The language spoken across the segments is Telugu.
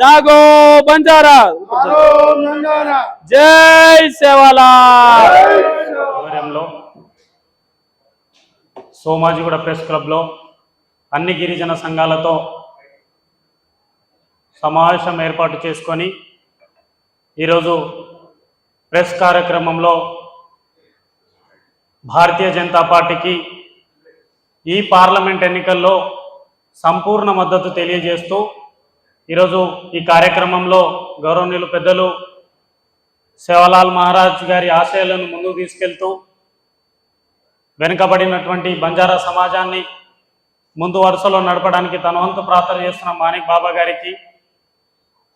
జాగో బంజారా. జై సేవాలా సోమాజిగూడ ప్రెస్ క్లబ్లో అన్ని గిరిజన సంఘాలతో సమావేశం ఏర్పాటు చేసుకొని ఈరోజు ప్రెస్ కార్యక్రమంలో భారతీయ జనతా పార్టీకి ఈ పార్లమెంట్ ఎన్నికల్లో సంపూర్ణ మద్దతు తెలియజేస్తూ ఈరోజు ఈ కార్యక్రమంలో గౌరవనీయులు పెద్దలు సేవలాల్ మహారాజ్ గారి ఆశయాలను ముందుకు తీసుకెళ్తూ వెనుకబడినటువంటి బంజారా సమాజాన్ని ముందు వరుసలో నడపడానికి తన వంతు ప్రార్థన చేస్తున్న మాణిక్ బాబా గారికి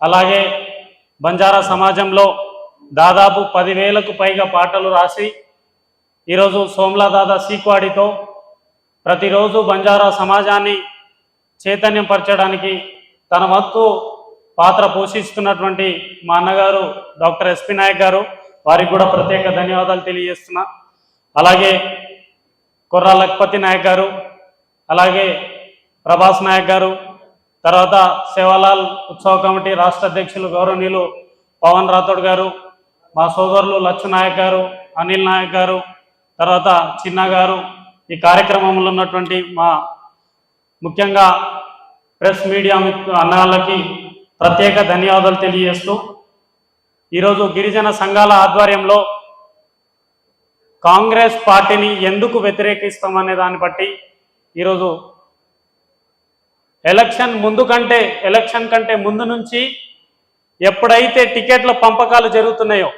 అలాగే బంజారా సమాజంలో దాదాపు పదివేలకు పైగా పాటలు రాసి ఈరోజు సోమ్లా దాదా సీక్వాడితో ప్రతిరోజు బంజారా సమాజాన్ని చైతన్యపరచడానికి తన వంతు పాత్ర పోషిస్తున్నటువంటి మా అన్నగారు డాక్టర్ ఎస్పి నాయక్ గారు వారికి కూడా ప్రత్యేక ధన్యవాదాలు తెలియజేస్తున్నా. అలాగే కుర్రా లక్పతి నాయక్ గారు అలాగే ప్రభాస్ నాయక్ గారు తర్వాత సేవాలాల్ ఉత్సవ కమిటీ రాష్ట్ర అధ్యక్షులు గౌరవనీయులు పవన్ రాథోడ్ గారు మా సోదరులు లచ్చు నాయక్ గారు అనిల్ నాయక్ గారు తర్వాత చిన్న గారు ఈ కార్యక్రమంలో ఉన్నటువంటి మా ముఖ్యంగా ప్రెస్ మీడియా మిత్రు అన్నగాళ్ళకి ప్రత్యేక ధన్యవాదాలు తెలియజేస్తూ ఈరోజు గిరిజన సంఘాల ఆధ్వర్యంలో కాంగ్రెస్ పార్టీని ఎందుకు వ్యతిరేకిస్తామనే దాన్ని బట్టి ఈరోజు ఎలక్షన్ ముందు కంటే ఎలక్షన్ కంటే ముందు నుంచి ఎప్పుడైతే టికెట్ల పంపకాలు జరుగుతున్నాయో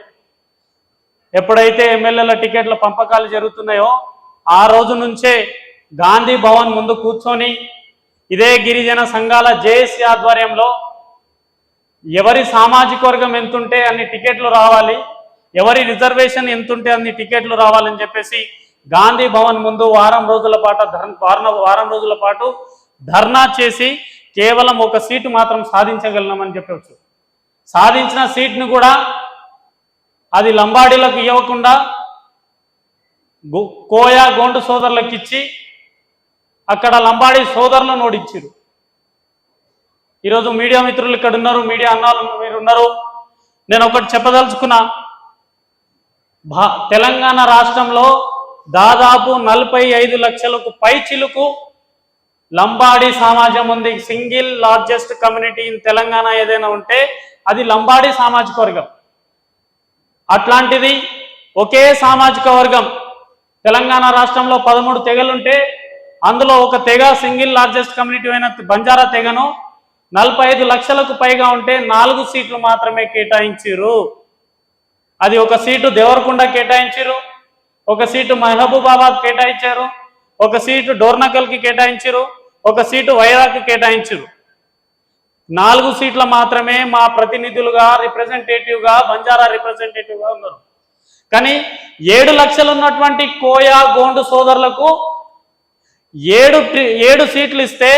ఎప్పుడైతే ఎమ్మెల్యేల టికెట్ల పంపకాలు జరుగుతున్నాయో ఆ రోజు నుంచే గాంధీ భవన్ ముందు కూర్చొని ఇదే గిరిజన సంఘాల జేఏసీ ఆధ్వర్యంలో ఎవరి సామాజిక వర్గం ఎంతుంటే అన్ని టికెట్లు రావాలి ఎవరి రిజర్వేషన్ ఎంతుంటే అన్ని టికెట్లు రావాలని చెప్పేసి గాంధీ భవన్ ముందు వారం రోజుల పాటు వారం వారం రోజుల పాటు ధర్నా చేసి కేవలం ఒక సీటు మాత్రం సాధించగలమని చెప్పవచ్చు. సాధించిన సీట్ను కూడా అది లంబాడీలకు ఇవ్వకుండా కోయా గోండు సోదరులకు ఇచ్చి అక్కడ లంబాడీ సోదరులను ఓడించారు. ఈరోజు మీడియా మిత్రులు ఇక్కడ ఉన్నారు మీడియా అన్నాలు మీరు ఉన్నారు. నేను ఒకటి చెప్పదలుచుకున్నా భా తెలంగాణ రాష్ట్రంలో దాదాపు నలభై ఐదు లక్షలకు పై చిలుకు లంబాడి సమాజం ఉంది. Single largest community in Telangana ఏదైనా ఉంటే అది లంబాడీ సామాజిక వర్గం. అట్లాంటిది ఒకే సామాజిక వర్గం. తెలంగాణ రాష్ట్రంలో పదమూడు తెగలుంటే అందులో ఒక తెగ సింగిల్ లార్జెస్ట్ కమ్యూనిటీ అయిన బంజారా తెగను నలభై ఐదు లక్షలకు పైగా ఉంటే నాలుగు సీట్లు మాత్రమే కేటాయించారు అది ఒక సీటు దేవరకొండ కేటాయించారు ఒక సీటు మహబూబాబాద్ కేటాయించారు. ఒక సీటు డోర్నకల్కి కేటాయించారు ఒక సీటు వైరాగ్కి కేటాయించారు నాలుగు సీట్ల మాత్రమే మా ప్రతినిధులుగా రిప్రజెంటేటివ్గా బంజారా రిప్రజెంటేటివ్గా ఉన్నారు. కానీ ఏడు లక్షలు ఉన్నటువంటి కోయా గోండు సోదరులకు ఏడు ఏడు సీట్లు ఇస్తే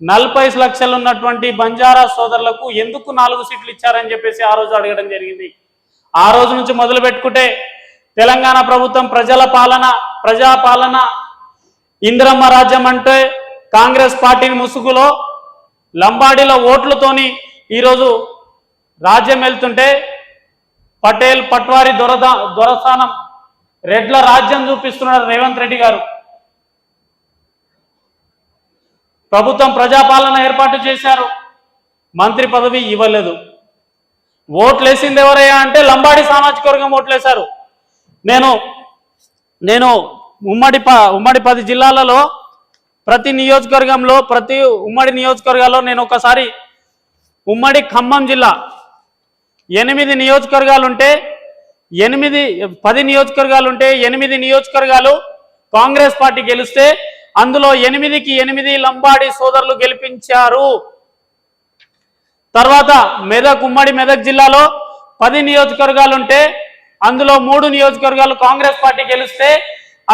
నలభై లక్షలు ఉన్నటువంటి బంజారా సోదరులకు ఎందుకు నాలుగు సీట్లు ఇచ్చారని చెప్పేసి ఆ రోజు అడగడం జరిగింది. ఆ రోజు నుంచి మొదలు పెట్టుకుంటే తెలంగాణ ప్రభుత్వం ప్రజల పాలన ప్రజా పాలన ఇందిరమ్మ రాజ్యం అంటే కాంగ్రెస్ పార్టీని ముసుగులో లంబాడీల ఓట్లతోని ఈరోజు రాజ్యం వెళ్తుంటే పటేల్ పట్వారి దొరద దొరస్థానం రెడ్ల రాజ్యం చూపిస్తున్నారు రేవంత్ రెడ్డి గారు. ప్రభుత్వం ప్రజాపాలన ఏర్పాటు చేశారు. మంత్రి పదవి ఇవ్వలేదు. ఓట్లేసింది ఎవరయ్యా అంటే లంబాడి సామాజిక వర్గం ఓట్లేశారు. నేను నేను ఉమ్మడి ప ఉమ్మడి పది జిల్లాలలో ప్రతి నియోజకవర్గంలో ప్రతి ఉమ్మడి నియోజకవర్గాల్లో నేను ఒకసారి ఉమ్మడి ఖమ్మం జిల్లా ఎనిమిది నియోజకవర్గాలు ఉంటే ఎనిమిది పది నియోజకవర్గాలు ఉంటే ఎనిమిది నియోజకవర్గాలు కాంగ్రెస్ పార్టీ గెలిస్తే అందులో ఎనిమిదికి ఎనిమిది లంబాడి సోదరులు గెలిపించారు. తర్వాత మెదక్ ఉమ్మడి మెదక్ జిల్లాలో పది నియోజకవర్గాలు ఉంటే అందులో మూడు నియోజకవర్గాలు కాంగ్రెస్ పార్టీ గెలిస్తే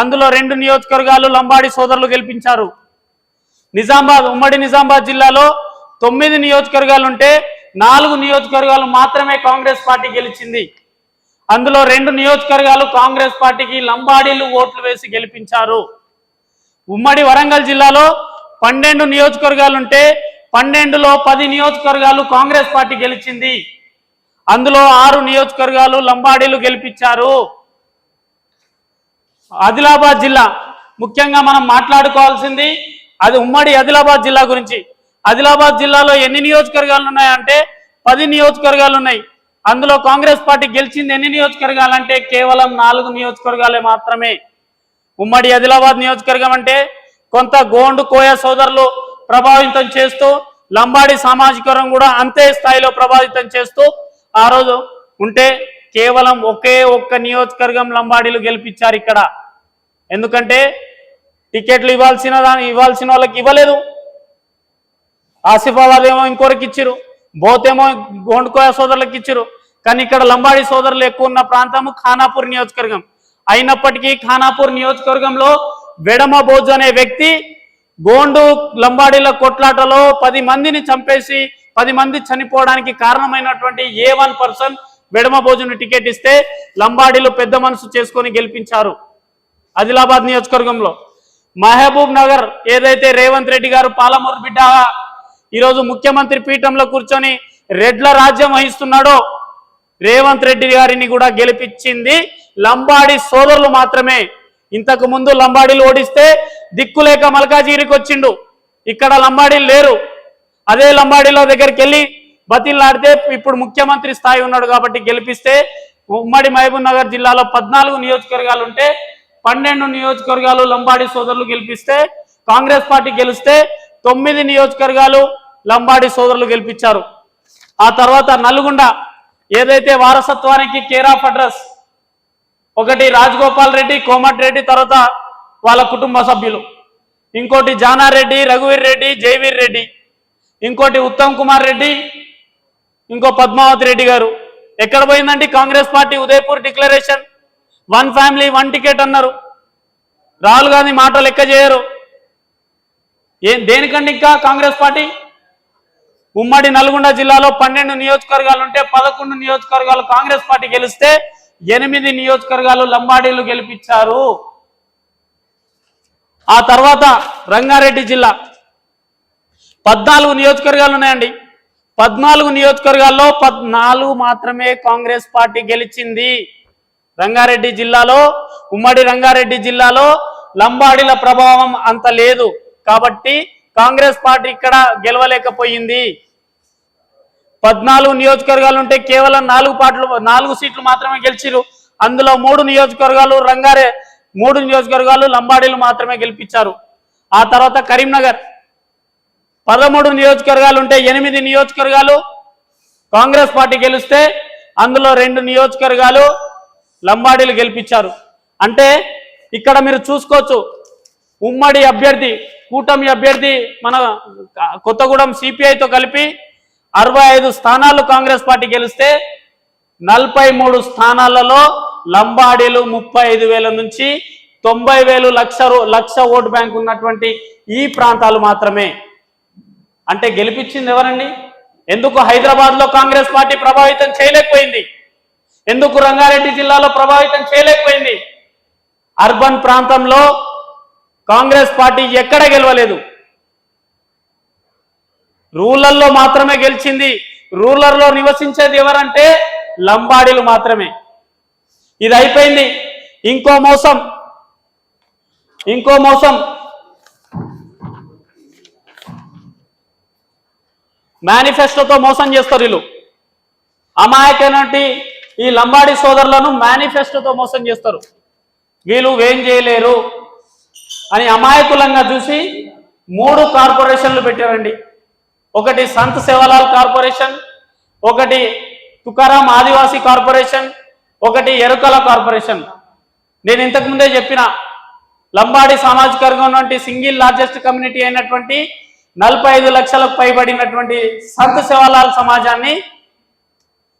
అందులో రెండు నియోజకవర్గాలు లంబాడి సోదరులు గెలిపించారు. నిజామాబాద్ ఉమ్మడి నిజామాబాద్ జిల్లాలో తొమ్మిది నియోజకవర్గాలు ఉంటే నాలుగు నియోజకవర్గాలు మాత్రమే కాంగ్రెస్ పార్టీ గెలిచింది. అందులో రెండు నియోజకవర్గాలు కాంగ్రెస్ పార్టీకి లంబాడీలు ఓట్లు వేసి గెలిపించారు. ఉమ్మడి వరంగల్ జిల్లాలో పన్నెండు నియోజకవర్గాలు ఉంటే పన్నెండులో పది నియోజకవర్గాలు కాంగ్రెస్ పార్టీ గెలిచింది. అందులో ఆరు నియోజకవర్గాలు లంబాడీలు గెలిపించారు. ఆదిలాబాద్ జిల్లా ముఖ్యంగా మనం మాట్లాడుకోవాల్సింది అది ఉమ్మడి ఆదిలాబాద్ జిల్లా గురించి. ఆదిలాబాద్ జిల్లాలో ఎన్ని నియోజకవర్గాలు ఉన్నాయంటే పది నియోజకవర్గాలు ఉన్నాయి అందులో కాంగ్రెస్ పార్టీ గెలిచింది ఎన్ని నియోజకవర్గాలు అంటే కేవలం నాలుగు నియోజకవర్గాలే మాత్రమే. ఉమ్మడి ఆదిలాబాద్ నియోజకవర్గం అంటే కొంత గోండు కోయ సోదరులు ప్రభావితం చేస్తూ లంబాడి సామాజికరం కూడా అంతే స్థాయిలో ప్రభావితం చేస్తూ ఆ రోజు ఉంటే కేవలం ఒకే ఒక్క నియోజకవర్గం లంబాడీలు గెలిపించారు ఇక్కడ. ఎందుకంటే టికెట్లు ఇవ్వాల్సిన దాని ఇవ్వాల్సిన వాళ్ళకి ఇవ్వలేదు. ఆసిఫాబాద్ ఏమో ఇంకోరికి ఇచ్చిరు బోతేమో గోండుకోయ సోదరులకు ఇచ్చిరు. కానీ ఇక్కడ లంబాడి సోదరులు ఎక్కువ ఉన్న ప్రాంతము ఖానాపూర్ నియోజకవర్గం. అయినప్పటికీ ఖానాపూర్ నియోజకవర్గంలో వెడమ బోజు అనే వ్యక్తి గోండు లంబాడీల కొట్లాటలో పది మందిని చంపేసి పది మంది చనిపోవడానికి కారణమైనటువంటి ఏ వన్ పర్సన్ వెడమ భోజును టికెట్ ఇస్తే లంబాడీలు పెద్ద మనసు చేసుకొని గెలిపించారు ఆదిలాబాద్ నియోజకవర్గంలో. మహబూబ్ నగర్ ఏదైతే రేవంత్ రెడ్డి గారు పాలమూరు బిడ్డ ఈరోజు ముఖ్యమంత్రి పీఠంలో కూర్చొని రెడ్ల రాజ్యం వహిస్తున్నాడో రేవంత్ రెడ్డి గారిని కూడా గెలిపించింది లంబాడి సోదరులు మాత్రమే. ఇంతకు ముందు లంబాడీలు ఓడిస్తే దిక్కులేక మల్కాజిగిరికి వచ్చిండు. ఇక్కడ లంబాడీలు లేరు. అదే లంబాడీల దగ్గరికి వెళ్ళి బతిల్లాడితే ఇప్పుడు ముఖ్యమంత్రి స్థాయి ఉన్నాడు కాబట్టి గెలిపిస్తే ఉమ్మడి మహబూబ్ నగర్ జిల్లాలో పద్నాలుగు నియోజకవర్గాలు ఉంటే పన్నెండు నియోజకవర్గాలు లంబాడి సోదరులు గెలిపిస్తే కాంగ్రెస్ పార్టీ గెలిస్తే తొమ్మిది నియోజకవర్గాలు లంబాడి సోదరులు గెలిపించారు. ఆ తర్వాత నల్గొండ ఏదైతే వారసత్వానికి కేర్ ఆఫ్ అడ్రస్ ఒకటి రాజగోపాల్ రెడ్డి కోమటి రెడ్డి తర్వాత వాళ్ళ కుటుంబ సభ్యులు. ఇంకోటి జానారెడ్డి రఘువీర్ రెడ్డి జయవీర్ రెడ్డి. ఇంకోటి ఉత్తమ్ కుమార్ రెడ్డి ఇంకో పద్మావతి రెడ్డి గారు. ఎక్కడ పోయిందండి? Congress party Udaipur declaration. One family one ticket అన్నారు. రాహుల్ గాంధీ మాట లెక్క చేయరు. ఏం దేనికండి ఇంకా కాంగ్రెస్ పార్టీ? ఉమ్మడి నల్గొండ జిల్లాలో పన్నెండు నియోజకవర్గాలు ఉంటే పదకొండు నియోజకవర్గాలు కాంగ్రెస్ పార్టీ గెలిస్తే ఎనిమిది నియోజకవర్గాలు లంబాడీలు గెలిపించారు. ఆ తర్వాత రంగారెడ్డి జిల్లా పద్నాలుగు నియోజకవర్గాలు ఉన్నాయండి. పద్నాలుగు నియోజకవర్గాల్లో పద్నాలుగు మాత్రమే కాంగ్రెస్ పార్టీ గెలిచింది. రంగారెడ్డి జిల్లాలో ఉమ్మడి రంగారెడ్డి జిల్లాలో లంబాడీల ప్రభావం అంత లేదు. కాబట్టి కాంగ్రెస్ పార్టీ ఇక్కడ గెలవలేకపోయింది. పద్నాలుగు నియోజకవర్గాలు ఉంటే కేవలం నాలుగు పాటలు నాలుగు సీట్లు మాత్రమే గెలిచిరు అందులో మూడు నియోజకవర్గాలు రంగారే మూడు నియోజకవర్గాలు లంబాడీలు మాత్రమే గెలిపించారు. ఆ తర్వాత కరీంనగర్. పదమూడు నియోజకవర్గాలు ఉంటే ఎనిమిది నియోజకవర్గాలు కాంగ్రెస్ పార్టీ గెలిస్తే అందులో రెండు నియోజకవర్గాలు లంబాడీలు గెలిపించారు. అంటే ఇక్కడ మీరు చూసుకోవచ్చు ఉమ్మడి అభ్యర్థి కూటమి అభ్యర్థి మన కొత్తగూడెం సిపిఐతో కలిపి అరవై ఐదు స్థానాలు కాంగ్రెస్ పార్టీ గెలిస్తే నలభై మూడు స్థానాలలో లంబాడీలు ముప్పై ఐదు వేల నుంచి తొంభై వేలు లక్ష రూ- లక్ష ఓటు బ్యాంక్ ఉన్నటువంటి ఈ ప్రాంతాలు మాత్రమే. అంటే గెలిపించింది ఎవరండి? ఎందుకు హైదరాబాద్లో కాంగ్రెస్ పార్టీ ప్రభావితం చేయలేకపోయింది? ఎందుకు రంగారెడ్డి జిల్లాలో ప్రభావితం చేయలేకపోయింది? అర్బన్ ప్రాంతంలో కాంగ్రెస్ పార్టీ ఎక్కడ గెలవలేదు? రూరల్లో మాత్రమే గెలిచింది. రూరల్లో నివసించేది ఎవరంటే లంబాడీలు మాత్రమే. ఇది అయిపోయింది. ఇంకో మోసం. ఇంకో మోసం. మేనిఫెస్టోతో మోసం చేస్తారు వీళ్ళు. అమాయకైనటువంటి ఈ లంబాడి సోదరులను మేనిఫెస్టోతో మోసం చేస్తారు. వీళ్ళు ఏం చేయలేరు అని అమాయకులంగా చూసి మూడు కార్పొరేషన్లు పెట్టారండి. ఒకటి సంత్ సేవాలాల్ కార్పొరేషన్ ఒకటి తుకారాం ఆదివాసీ కార్పొరేషన్ ఒకటి ఎరుకల కార్పొరేషన్. నేను ఇంతకు ముందే చెప్పిన లంబాడి సామాజిక వర్గం నుండి సింగిల్ లార్జెస్ట్ కమ్యూనిటీ అయినటువంటి నలభై ఐదు లక్షలకు పైబడినటువంటి సంత్ సేవాలాల్ సమాజాన్ని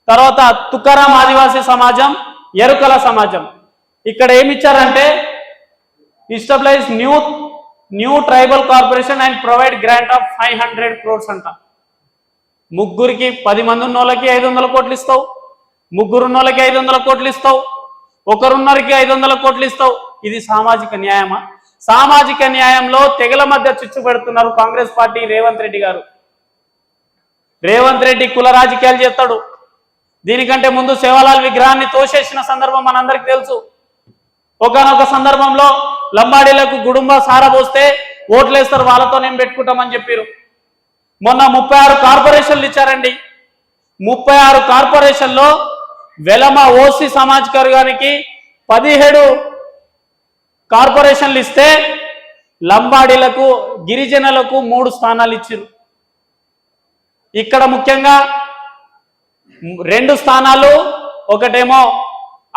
తర్వాత తుకారాం ఆదివాసీ సమాజం ఎరుకల సమాజం. ఇక్కడ ఏమి ఇచ్చారంటే establish new new tribal corporation and provide grant of five hundred crores అంట. ముగ్గురికి పది మంది ఉన్న వాళ్ళకి ఐదు వందల కోట్లు ఇస్తావు. ముగ్గురు ఉన్న వాళ్ళకి ఐదు వందల కోట్లు ఇస్తావు. ఒకరున్నరికి ఐదు వందల కోట్లు ఇస్తావు. ఇది సామాజిక న్యాయమా? సామాజిక న్యాయంలో తెగల మధ్య చిచ్చు పెడుతున్నారు కాంగ్రెస్ పార్టీ రేవంత్ రెడ్డి గారు. రేవంత్ రెడ్డి కుల రాజకీయాలు చేస్తాడు. దీనికంటే ముందు సేవాలాల్ విగ్రహాన్ని తోసేసిన సందర్భం మనందరికి తెలుసు. ఒకనొక సందర్భంలో లంబాడీలకు గుడుంబ సారబోస్తే ఓట్లేస్తారు వాళ్ళతో నేను పెట్టుకుంటామని చెప్పారు మొన్న ముప్పై ఆరు కార్పొరేషన్లు ఇచ్చారండి. ముప్పై ఆరు కార్పొరేషన్లో వెలమ ఓసీ సమాజ్ వర్గానికి పదిహేడు కార్పొరేషన్లు ఇస్తే లంబాడీలకు గిరిజనులకు మూడు స్థానాలు ఇచ్చారు ఇక్కడ ముఖ్యంగా రెండు స్థానాలు ఒకటేమో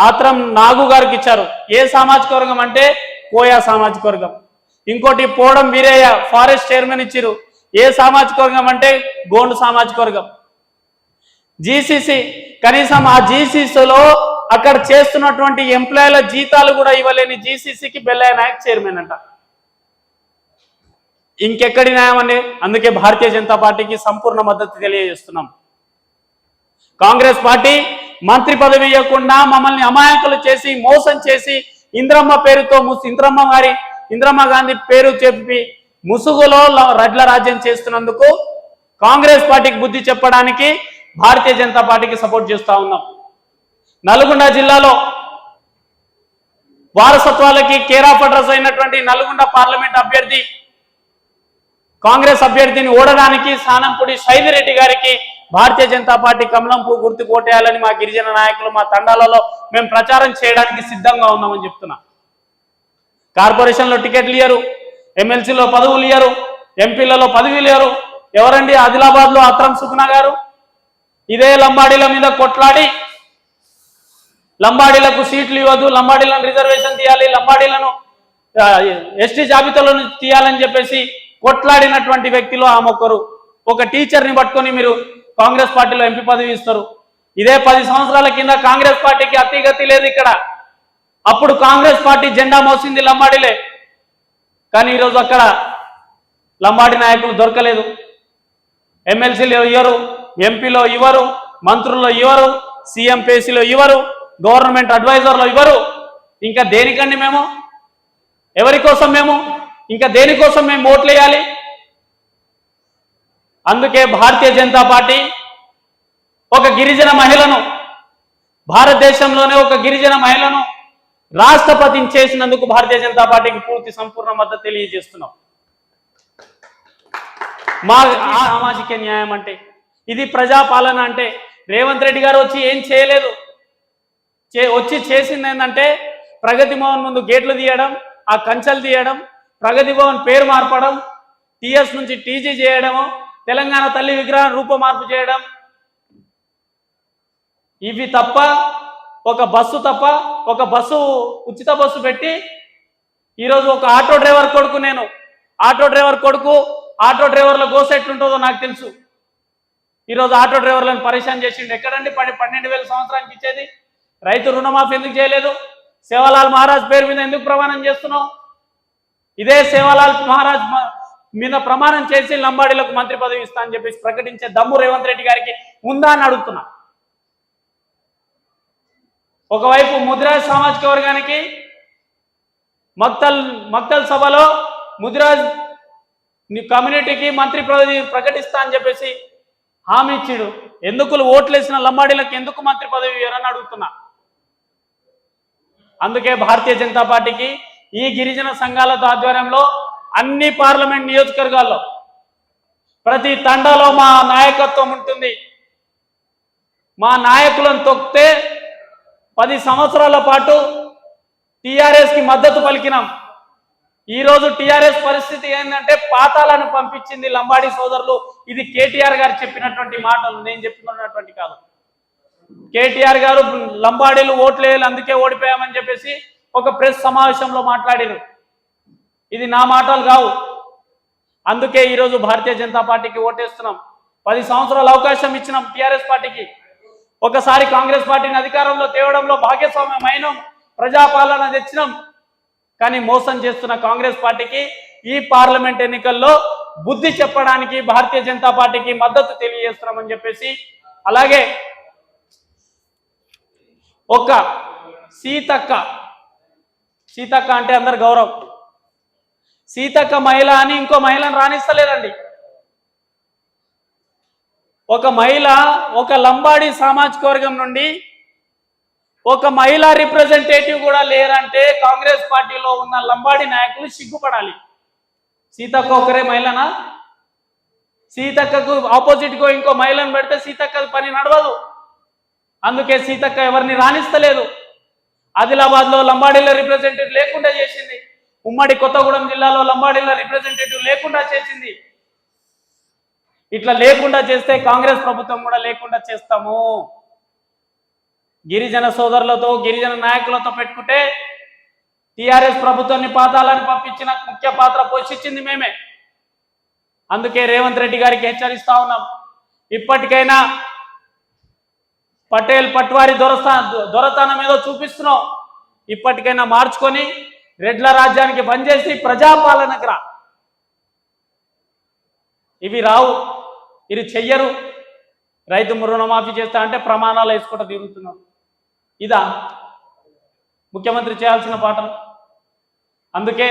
ఆత్రం నాగు గారికి ఇచ్చారు. ఏ సామాజిక వర్గం అంటే కోయా సామాజిక వర్గం. ఇంకోటి పోవడం వీరయ్య ఫారెస్ట్ చైర్మన్ ఇచ్చిరు ఏ సామాజిక వర్గం అంటే గోండు సామాజిక వర్గం. జీసీసీ కనీసం ఆ జీసీసీలో అక్కడ చేస్తున్నటువంటి ఎంప్లాయీల జీతాలు కూడా ఇవ్వలేని జీసీసీకి బెల్లయ్య నాయక్ చైర్మన్ అంట. ఇంకెక్కడి న్యాయం అందుకే భారతీయ జనతా పార్టీకి సంపూర్ణ మద్దతు తెలియజేస్తున్నాం. కాంగ్రెస్ పార్టీ మంత్రి పదవి ఇవ్వకుండా మమ్మల్ని అమాయకులు చేసి మోసం చేసి ఇంద్రమ్మ పేరుతో ముసు ఇంద్రమ్మ గారి ఇంద్రమ్మ గాంధీ పేరు చెప్పి ముసుగులో రడ్ల రాజ్యం చేస్తున్నందుకు కాంగ్రెస్ పార్టీకి బుద్ధి చెప్పడానికి భారతీయ జనతా పార్టీకి సపోర్ట్ చేస్తా ఉన్నాం. నల్గొండ జిల్లాలో వారసత్వాలకి కేరాఫ్ అడ్రస్ అయినటువంటి నల్గొండ పార్లమెంట్ అభ్యర్థి కాంగ్రెస్ అభ్యర్థిని ఓడడానికి సానంపూడి సైదిరెడ్డి గారికి భారతీయ జనతా పార్టీ కమలం పువ్వు గుర్తు కోటేయాలని మా గిరిజన నాయకులు మా తండాలలో మేము ప్రచారం చేయడానికి సిద్ధంగా ఉన్నామని చెప్తున్నా. కార్పొరేషన్లో టికెట్లు ఇయ్యరు ఎమ్మెల్సీలో పదవులు ఇయ్యరు ఎంపీలలో పదవులు ఇయ్యరు. ఎవరండి? ఆదిలాబాద్లో అత్రం సుకున గారు. ఇదే లంబాడీల మీద కొట్లాడి లంబాడీలకు సీట్లు ఇవ్వదు లంబాడీలను రిజర్వేషన్ తీయాలి లంబాడీలను ఎస్టీ జాబితాలో తీయాలని చెప్పేసి కొట్లాడినటువంటి వ్యక్తిలో ఆమె ఒకరు. ఒక టీచర్ని పట్టుకొని మీరు కాంగ్రెస్ పార్టీలో ఎంపీ పదవి ఇస్తారు. ఇదే పది సంవత్సరాల కింద కాంగ్రెస్ పార్టీకి అతిగతి లేదు ఇక్కడ. అప్పుడు కాంగ్రెస్ పార్టీ జెండా మోసింది లంబాడిలే. కానీ ఈరోజు అక్కడ లంబాడి నాయకులు దొరకలేదు. ఎమ్మెల్సీలో ఇవ్వరు ఎంపీలో ఇవ్వరు మంత్రుల్లో ఇవ్వరు సీఎం పేసీలో ఇవ్వరు గవర్నమెంట్ అడ్వైజర్లో ఇవ్వరు. ఇంకా దేనికండి మేము? ఎవరి కోసం మేము? ఇంకా దేనికోసం మేము ఓట్లు వేయాలి అందుకే భారతీయ జనతా పార్టీ ఒక గిరిజన మహిళను భారతదేశంలోనే ఒక గిరిజన మహిళను రాష్ట్రపతిని చేసినందుకు భారతీయ జనతా పార్టీకి పూర్తి సంపూర్ణ మద్దతు తెలియజేస్తున్నాం. మా సామాజిక న్యాయం అంటే ఇది ప్రజాపాలన అంటే రేవంత్ రెడ్డి గారు వచ్చి ఏం చేయలేదు. చే వచ్చి చేసింది ఏంటంటే ప్రగతి భవన్ ముందు గేట్లు తీయడం ఆ కంచెలు తీయడం ప్రగతి భవన్ పేరు మార్పడం టిఎస్ నుంచి టీజీ చేయడము తెలంగాణ తల్లి విగ్రహం రూపమార్పు చేయడం. ఇవి తప్ప ఒక బస్సు తప్ప ఒక బస్సు ఉచిత బస్సు పెట్టి ఈరోజు ఒక ఆటో డ్రైవర్ కొడుకు నేను. ఆటో డ్రైవర్ కొడుకు ఆటో డ్రైవర్ల గోస ఎట్లుంటుందో నాకు తెలుసు. ఈరోజు ఆటో డ్రైవర్లను పరిశాన్ చేసిండు. ఎక్కడండి? పది పన్నెండు వేల సంవత్సరానికి ఇచ్చేది. రైతు రుణమాఫీ ఎందుకు చేయలేదు? సేవాలాల్ మహారాజ్ పేరు మీద ఎందుకు ప్రమాణం చేస్తున్నావు? ఇదే సేవాలాల్ మహారాజ్ మీద ప్రమాణం చేసి లంబాడీలకు మంత్రి పదవి ఇస్తా అని చెప్పేసి ప్రకటించే దమ్ము రేవంత్ రెడ్డి గారికి ఉందా అని అడుగుతున్నా. ఒకవైపు ముదిరాజ్ సామాజిక వర్గానికి మక్తల్ మక్తల్ సభలో ముదిరాజ్ కమ్యూనిటీకి మంత్రి పదవి ప్రకటిస్తా అని చెప్పేసి హామీ ఇచ్చిడు. ఎందుకు ఓట్లేసిన లంబాడీలకు ఎందుకు మంత్రి పదవి ఇవ్వరని అడుగుతున్నా. అందుకే భారతీయ జనతా పార్టీకి ఈ గిరిజన సంఘాలతో ఆధ్వర్యంలో అన్ని పార్లమెంట్ నియోజకవర్గాల్లో ప్రతి తండాలో మా నాయకత్వం ఉంటుంది. మా నాయకులను తొక్కితే పది సంవత్సరాల పాటు టిఆర్ఎస్కి మద్దతు పలికినాం. ఈరోజు టీఆర్ఎస్ పరిస్థితి ఏంటంటే పాతాలను పంపించింది లంబాడి సోదరులు. ఇది కేటీఆర్ గారు చెప్పినటువంటి మాటలు నేను చెప్తున్నటువంటి కాదు. కేటీఆర్ గారు లంబాడీలు ఓట్లు వేయాలి అందుకే ఓడిపోయామని చెప్పేసి ఒక ప్రెస్ సమావేశంలో మాట్లాడారు. ఇది నా మాటలు కావు అందుకే ఈరోజు భారతీయ జనతా పార్టీకి ఓటేస్తున్నాం. పది సంవత్సరాల అవకాశం ఇచ్చినాం టీఆర్ఎస్ పార్టీకి. ఒకసారి కాంగ్రెస్ పార్టీని అధికారంలో తేవడంలో భాగస్వామ్యం అయినాం. ప్రజాపాలన తెచ్చినాం. కానీ మోసం చేస్తున్న కాంగ్రెస్ పార్టీకి ఈ పార్లమెంట్ ఎన్నికల్లో బుద్ధి చెప్పడానికి భారతీయ జనతా పార్టీకి మద్దతు తెలియజేస్తున్నామని చెప్పేసి అలాగే ఒక సీతక్క సీతక్క అంటే అందరు గౌరవం. సీతక్క మహిళ అని ఇంకో మహిళను రాణిస్తలేదండి. ఒక మహిళ ఒక లంబాడి సామాజిక వర్గం నుండి ఒక మహిళా రిప్రజెంటేటివ్ కూడా లేరంటే కాంగ్రెస్ పార్టీలో ఉన్న లంబాడి నాయకులు సిగ్గుపడాలి. సీతక్క ఒకరే మహిళనా? సీతక్కకు ఆపోజిట్గా ఇంకో మహిళను పెడితే సీతక్క పని నడవదు. అందుకే సీతక్క ఎవరిని రాణిస్తలేదు. ఆదిలాబాద్లో లంబాడీలో రిప్రజెంటేటివ్ లేకుండా చేసింది. ఉమ్మడి కొత్తగూడెం జిల్లాలో లంబాడీల రిప్రజెంటేటివ్ లేకుండా చేసింది. ఇట్లా లేకుండా చేస్తే కాంగ్రెస్ ప్రభుత్వం కూడా లేకుండా చేస్తాము. గిరిజన సోదరులతో గిరిజన నాయకులతో పెట్టుకుంటే టిఆర్ఎస్ ప్రభుత్వాన్ని పాతాలని పంపించిన ముఖ్య పాత్ర పోషించింది మేమే. అందుకే రేవంత్ రెడ్డి గారికి హెచ్చరిస్తా ఉన్నాం. ఇప్పటికైనా పటేల్ పట్వారి దొరస్థా దొరతనం ఏదో చూపిస్తున్నాం. ఇప్పటికైనా మార్చుకొని రెడ్ల రాజ్యానికి పనిచేసి ప్రజాపాలనకు రా ఇవి రావు ఇది చెయ్యరు. రైతు రుణమాఫీ చేస్తా అంటే ప్రమాణాలు వేసుకుంటూ తిరుగుతున్నాం ఇదా ముఖ్యమంత్రి చేయాల్సిన పాఠం అందుకే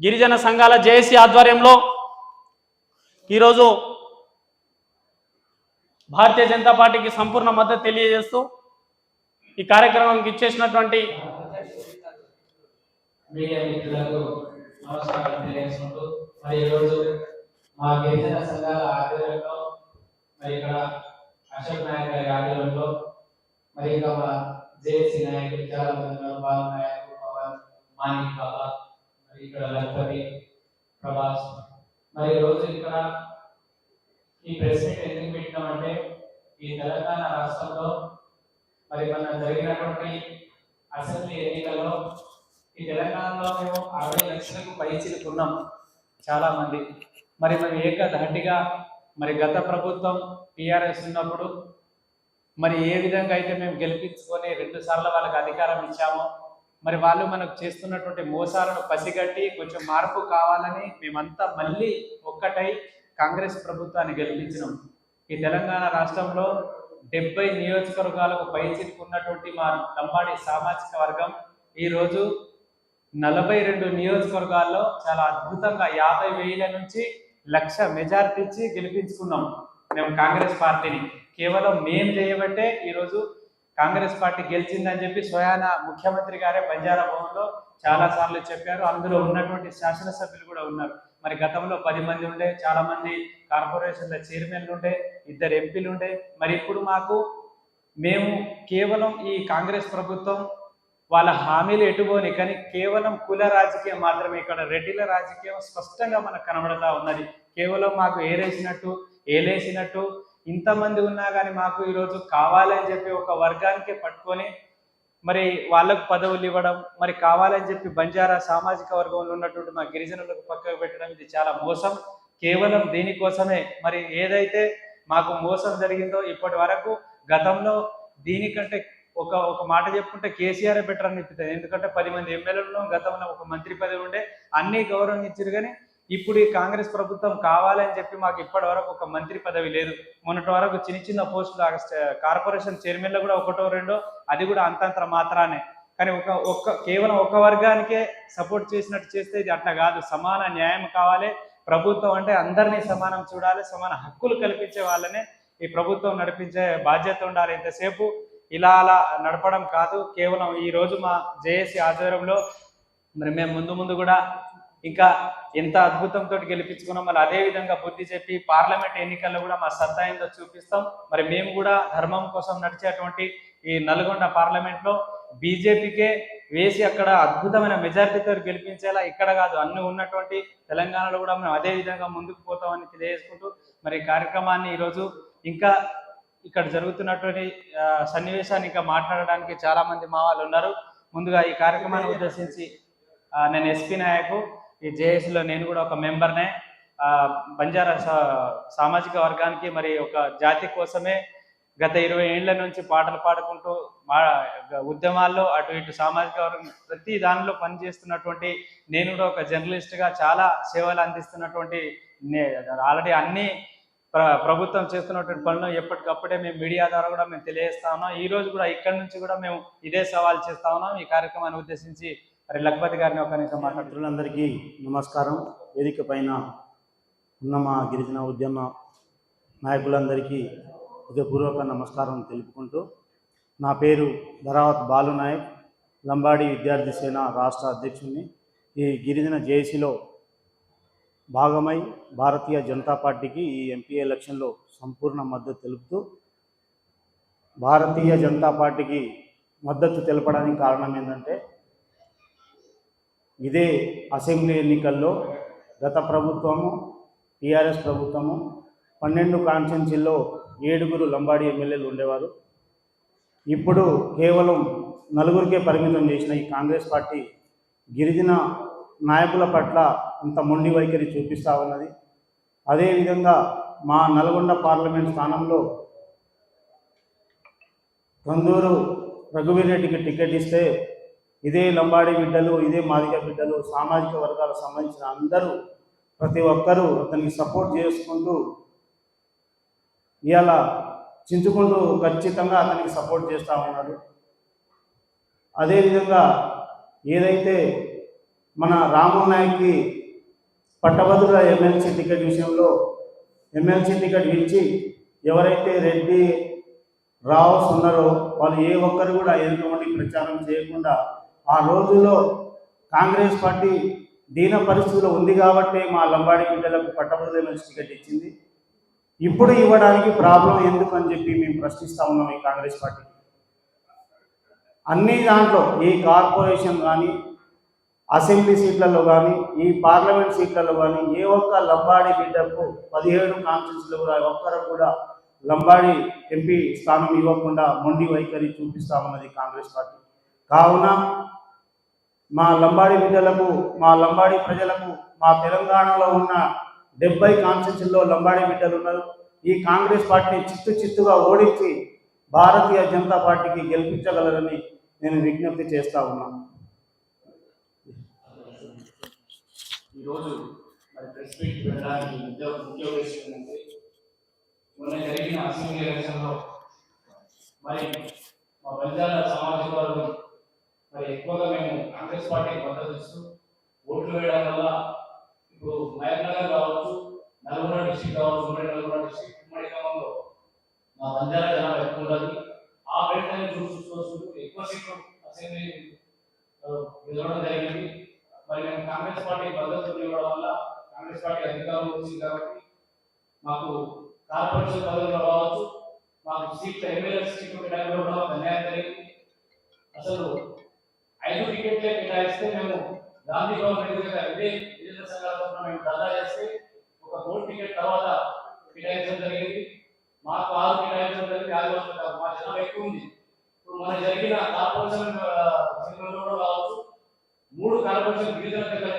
గిరిజన సంఘాల జేఏసీ ఆధ్వర్యంలో ఈరోజు భారతీయ జనతా పార్టీకి సంపూర్ణ మద్దతు తెలియజేస్తూ ఈ కార్యక్రమానికి ఇచ్చేసినటువంటి మీడియా మిత్రులకు నమస్కారం తెలియజేసుకుంటూ మరి ఈరోజు మా గిరిజన సంఘాల ఆధ్వర్యంలో మరి ఇక్కడ అశోక్ నాయక్ గారి ఆధ్వర్యంలో మరి ఇంకా మా జేఏసీ నాయకులు చాలా మంది బాల నాయకు పవన్ మాణిక్ బాబా మరి ఇక్కడ లక్పతి ప్రభాస్. మరి ఈరోజు ఇక్కడ ఈ ప్రెస్ మీట్ ఎందుకు పెట్టినామంటే ఈ తెలంగాణ రాష్ట్రంలో మరి మన జరిగినటువంటి అసెంబ్లీ ఎన్నికల్లో ఈ తెలంగాణలో మేము అరవై లక్షలకు పైచిలుకున్నాం చాలామంది. మరి మేము ఏకధాటిగా మరి గత ప్రభుత్వం టీఆర్ఎస్ ఉన్నప్పుడు మరి ఏ విధంగా అయితే మేము గెలిపించుకొని రెండు సార్లు వాళ్ళకి అధికారం ఇచ్చామో మరి వాళ్ళు మనకు చేస్తున్నటువంటి మోసాలను పసిగట్టి కొంచెం మార్పు కావాలని మేమంతా మళ్ళీ ఒక్కటై కాంగ్రెస్ ప్రభుత్వాన్ని గెలిపించినాం. ఈ తెలంగాణ రాష్ట్రంలో డెబ్బై నియోజకవర్గాలకు పైచిలుకున్నటువంటి మా లంబాడి సామాజిక వర్గం ఈరోజు నలభై రెండు నియోజకవర్గాల్లో చాలా అద్భుతంగా యాభై వేల నుంచి లక్ష మెజార్టీ ఇచ్చి గెలిపించుకున్నాం మేము కాంగ్రెస్ పార్టీని. కేవలం మేం చేయబట్టే ఈరోజు కాంగ్రెస్ పార్టీ గెలిచిందని చెప్పి స్వయాన ముఖ్యమంత్రి గారే బంజారా భవన్లో చాలా సార్లు చెప్పారు. అందులో ఉన్నటువంటి శాసనసభ్యులు కూడా ఉన్నారు. మరి గతంలో పది మంది ఉండే చాలా మంది కార్పొరేషన్ల చైర్మన్లు ఉండే ఇద్దరు ఎంపీలు ఉండే. మరి ఇప్పుడు మాకు మేము కేవలం ఈ కాంగ్రెస్ ప్రభుత్వం వాళ్ళ హామీలు ఎటుబోని కానీ కేవలం కుల రాజకీయం మాత్రమే ఇక్కడ రెడ్డిల రాజకీయం స్పష్టంగా మనకు కనబడతా ఉన్నది. కేవలం మాకు ఏరేసినట్టు ఏలేసినట్టు ఇంతమంది ఉన్నా కానీ మాకు ఈరోజు కావాలని చెప్పి ఒక వర్గానికి పట్టుకొని మరి వాళ్ళకు పదవులు ఇవ్వడం మరి కావాలని చెప్పి బంజారా సామాజిక వర్గంలో ఉన్నటువంటి మా గిరిజనులకు పక్కకు పెట్టడం ఇది చాలా మోసం. కేవలం దీనికోసమే మరి ఏదైతే మాకు మోసం జరిగిందో ఇప్పటి వరకు గతంలో దీనికంటే ఒక ఒక మాట చెప్పుకుంటే కేసీఆర్ బెటర్ అనిపిస్తుంది ఎందుకంటే పది మంది ఎమ్మెల్యేలు గతంలో ఒక మంత్రి పదవి ఉండే అన్ని గౌరవం ఇచ్చారు కానీ ఇప్పుడు ఈ కాంగ్రెస్ ప్రభుత్వం కావాలని చెప్పి మాకు ఇప్పటి వరకు ఒక మంత్రి పదవి లేదు. మొన్నటి వరకు చిన్న చిన్న పోస్టులు కార్పొరేషన్ చైర్మన్లో కూడా ఒకటో రెండో అది కూడా అంతంత మాత్రానే. కానీ ఒక ఒక్క కేవలం ఒక వర్గానికే సపోర్ట్ చేసినట్టు చేస్తే ఇది అట్లా కాదు. సమాన న్యాయం కావాలి. ప్రభుత్వం అంటే అందరినీ సమానం చూడాలి. సమాన హక్కులు కల్పించే వాళ్ళనే ఈ ప్రభుత్వం నడిపించే బాధ్యత ఉండాలి. ఇంతసేపు ఇలా అలా నడపడం కాదు. కేవలం ఈ రోజు మా జేఏసీ ఆధ్వర్యంలో మరి మేము ముందు ముందు కూడా ఇంకా ఎంత అద్భుతంతో గెలిపించుకున్నాం. మరి అదే విధంగా బుద్ధి చెప్పి పార్లమెంట్ ఎన్నికల్లో కూడా మా సత్తా ఏందో చూపిస్తాం. మరి మేము కూడా ధర్మం కోసం నడిచేటువంటి ఈ నల్గొండ పార్లమెంట్లో బీజేపీకే వేసి అక్కడ అద్భుతమైన మెజారిటీతో గెలిపించేలా ఇక్కడ కాదు అన్ని ఉన్నటువంటి తెలంగాణలో కూడా మేము అదే విధంగా ముందుకు పోతామని తెలియజేసుకుంటూ మరి కార్యక్రమాన్ని ఈరోజు ఇంకా ఇక్కడ జరుగుతున్నటువంటి సన్నివేశాన్ని ఇంకా మాట్లాడడానికి చాలా మంది మా వాళ్ళు ఉన్నారు. ముందుగా ఈ కార్యక్రమాన్ని ఉద్దేశించి నేను ఎస్పి నాయకు ఈ జేఏసీలో నేను కూడా ఒక మెంబర్నే బంజారా సా- సామాజిక వర్గానికి మరి ఒక జాతి కోసమే గత ఇరవై ఏళ్ళ నుంచి పాటలు పాడుకుంటూ మా ఉద్యమాల్లో అటు ఇటు సామాజిక వర్గం ప్రతి దానిలో పనిచేస్తున్నటువంటి నేను కూడా ఒక జర్నలిస్ట్గా చాలా సేవలు అందిస్తున్నటువంటి ఆల్రెడీ అన్ని ప్రభుత్వం చేస్తున్నటువంటి పనులు ఎప్పటికప్పుడే మేము మీడియా ద్వారా కూడా మేము తెలియజేస్తా ఉన్నాం. ఈ రోజు కూడా ఇక్కడ నుంచి కూడా మేము ఇదే సవాల్ చేస్తా ఉన్నాం. ఈ కార్యక్రమాన్ని ఉద్దేశించి మరి లక్పతి గారిని ఒక నిమిషం మాట్లాడుతున్నాం నమస్కారం. వేదిక పైన ఉన్న మా గిరిజన ఉద్యమ నాయకులందరికీ హృదయపూర్వక నమస్కారం తెలుపుకుంటూ నా పేరు ధరావత్ బాలు నాయక్ లంబాడి విద్యార్థి సేన రాష్ట్ర అధ్యక్షుడిని. ఈ గిరిజన జేఏసీలో భాగమై భారతీయ జనతా పార్టీకి ఈ ఎంపీ ఎలక్షన్లో సంపూర్ణ మద్దతు తెలుపుతూ భారతీయ జనతా పార్టీకి మద్దతు తెలపడానికి కారణం ఏంటంటే ఇదే అసెంబ్లీ ఎన్నికల్లో గత ప్రభుత్వము టీఆర్ఎస్ ప్రభుత్వము పన్నెండు కాన్స్టిట్యున్సీల్లో ఏడుగురు లంబాడి ఎమ్మెల్యేలు ఉండేవారు. ఇప్పుడు కేవలం నలుగురికే పరిమితం చేసిన ఈ కాంగ్రెస్ పార్టీ గిరిజన నాయకుల పట్ల అంత మొండి వైఖరి చూపిస్తూ ఉన్నది. అదేవిధంగా మా నల్గొండ పార్లమెంట్ స్థానంలో కందూరు రఘువీర్ రెడ్డికి టికెట్ ఇస్తే ఇదే లంబాడి బిడ్డలు ఇదే మాదిగ బిడ్డలు సామాజిక వర్గాలకు సంబంధించిన అందరూ ప్రతి ఒక్కరూ అతనికి సపోర్ట్ చేసుకుంటూ ఇవాళ చించుకుంటూ ఖచ్చితంగా అతనికి సపోర్ట్ చేస్తూ ఉన్నారు. అదేవిధంగా ఏదైతే మన రాము నాయక్కి పట్టభద్రుల ఎమ్మెల్సీ టికెట్ విషయంలో ఎమ్మెల్సీ టికెట్ ఇచ్చి ఎవరైతే రెడ్డి రావుస్ ఉన్నారో వాళ్ళు ఏ ఒక్కరు కూడా ఎదుటి ప్రచారం చేయకుండా ఆ రోజుల్లో కాంగ్రెస్ పార్టీ దీన పరిస్థితిలో ఉంది కాబట్టి మా లంబాడి బిడ్డలకు పట్టభద్రుల ఎమ్మెల్సీ టికెట్ ఇచ్చింది. ఇప్పుడు ఇవ్వడానికి ప్రాబ్లం ఎందుకు అని చెప్పి మేము ప్రశ్నిస్తా ఉన్నాం ఈ కాంగ్రెస్ పార్టీ అన్ని దాంట్లో ఈ కార్పొరేషన్ కానీ అసెంబ్లీ సీట్లలో కానీ ఈ పార్లమెంట్ సీట్లలో కానీ ఏ ఒక్క లంబాడి బిడ్డకు పదిహేడు కాన్స్టిట్యూన్సీలో కూడా ఒక్కరు కూడా లంబాడి ఎంపీ స్థానం ఇవ్వకుండా మొండి వైఖరి చూపిస్తామన్నది కాంగ్రెస్ పార్టీ. కావున మా లంబాడి బిడ్డలకు మా లంబాడి ప్రజలకు మా తెలంగాణలో ఉన్న డెబ్బై కాన్స్టిట్యూన్సీల్లో లంబాడి బిడ్డలు ఉన్నారు. ఈ కాంగ్రెస్ పార్టీని చిత్తు చిత్తుగా ఓడించి భారతీయ జనతా పార్టీకి గెలిపించగలరని నేను విజ్ఞప్తి చేస్తా ఉన్నాను ఈరోజు మరి ప్రెస్ మీట్ పెట్టడానికి ముఖ్య ముఖ్య ఉద్దేశం ఏంటంటే మొన్న జరిగిన అసెంబ్లీ ఎలక్షన్లో మరి మా బంజారా సామాజిక వర్గం మరి ఎక్కువగా మేము కాంగ్రెస్ పార్టీకి మద్దతు ఇస్తూ ఓట్లు వేయడం వల్ల ఇప్పుడు మహబూబ్నగర్ కావచ్చు నల్గొండ డిస్టిక్ కావచ్చు ఉమ్మడి నల్గొండ డిస్టిక్ ఉమ్మడి గ్రామంలో మా బంజారా జనాలు ఎక్కువ ఉండాలి ఆ వెంటనే చూసి చూస్తూ ఎక్కువ సీట్లు అసెంబ్లీ గెలవడం జరిగింది. మరి మేము కాంగ్రెస్ పార్టీ మద్దతు కాంగ్రెస్ పార్టీ అధికారంలో వచ్చింది కాబట్టి మాకు కార్పొరేషన్ పదవులు రావచ్చు. మాకు సీట్ల ఎమ్మెల్యే సీట్లు కేటాయించడం కూడా అన్యాయం జరిగింది. అసలు ఐదు టికెట్లే కేటాయిస్తే మేము గాంధీ భవన్ ఎదురుగా ఇదే గిరిజన మేము దాదా చేస్తే ఒక మూడు టికెట్ తర్వాత కేటాయించడం జరిగింది. మాకు ఆరు కేటాయించడం జరిగింది. ఆరు కాదు మా జనం ఎక్కువ ఉంది. ఇప్పుడు మన జరిగిన కార్పొరేషన్ జిల్లాలో కూడా కావచ్చు మూడు కార్పొరేషన్ గిరిజన దగ్గర